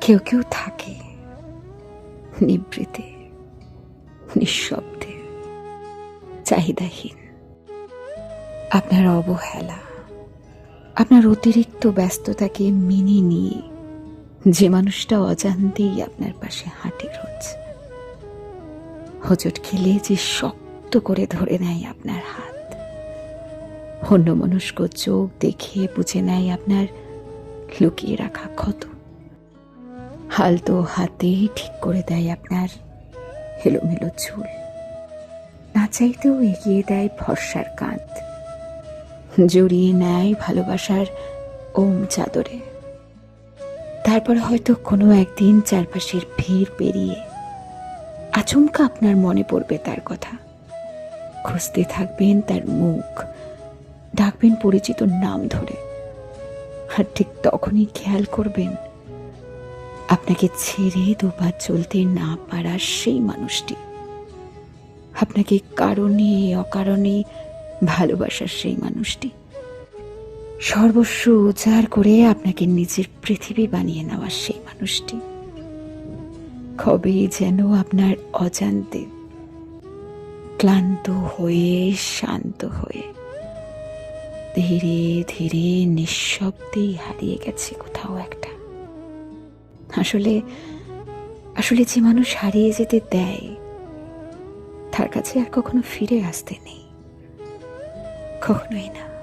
কেউ কেউ থাকে নিবৃতে, নিঃশব্দে, চাহিদাহীন। আপনার অবহেলা, আপনার অতিরিক্ত ব্যস্ততাকে মেনে নিয়ে যে মানুষটা অজান্তেই আপনার পাশে হাঁটে রোজ, হোঁচট খেলে যে শক্ত করে ধরে নেয় আপনার হাত অন্য মনস্ক চোখ দেখে বুঝে নেয় আপনার লুকিয়ে রাখা ক্ষত। হালতো হাতে ঠিক করে দেয় আপনার হেলোমেলো চুল। না চাইতেও এগিয়ে দেয় ভরসার কাঁধ। জড়িয়ে নেয় ভালোবাসার ওম চাদরে। তারপর হয়তো কোনো একদিন চারপাশের ভিড় পেরিয়ে আচমকা আপনার মনে পড়বে তার কথা। খুঁজতে থাকবেন তার মুখ, ডাকবেন পরিচিত নাম ধরে। আর ঠিক তখনই খেয়াল করবেন আপনাকে ছেড়ে দুবার চলতে না পারার সেই মানুষটি। আপনাকে কারণে, অকারণে ভালোবাসার সেই মানুষটি। সর্বস্ব উজাড় করে আপনাকে নিজের পৃথিবী বানিয়ে নেওয়ার সেই মানুষটি। কবে যেন আপনার অজান্তে ক্লান্ত হয়ে, শান্ত হয়ে ধীরে ধীরে নিঃশব্দেই হারিয়ে গেছে কোথাও একটা। আসলে আসলে যে মানুষ হারিয়ে যেতে দেয়, তার কাছে আর কখনো ফিরে আসতে নেই। কখনোই না।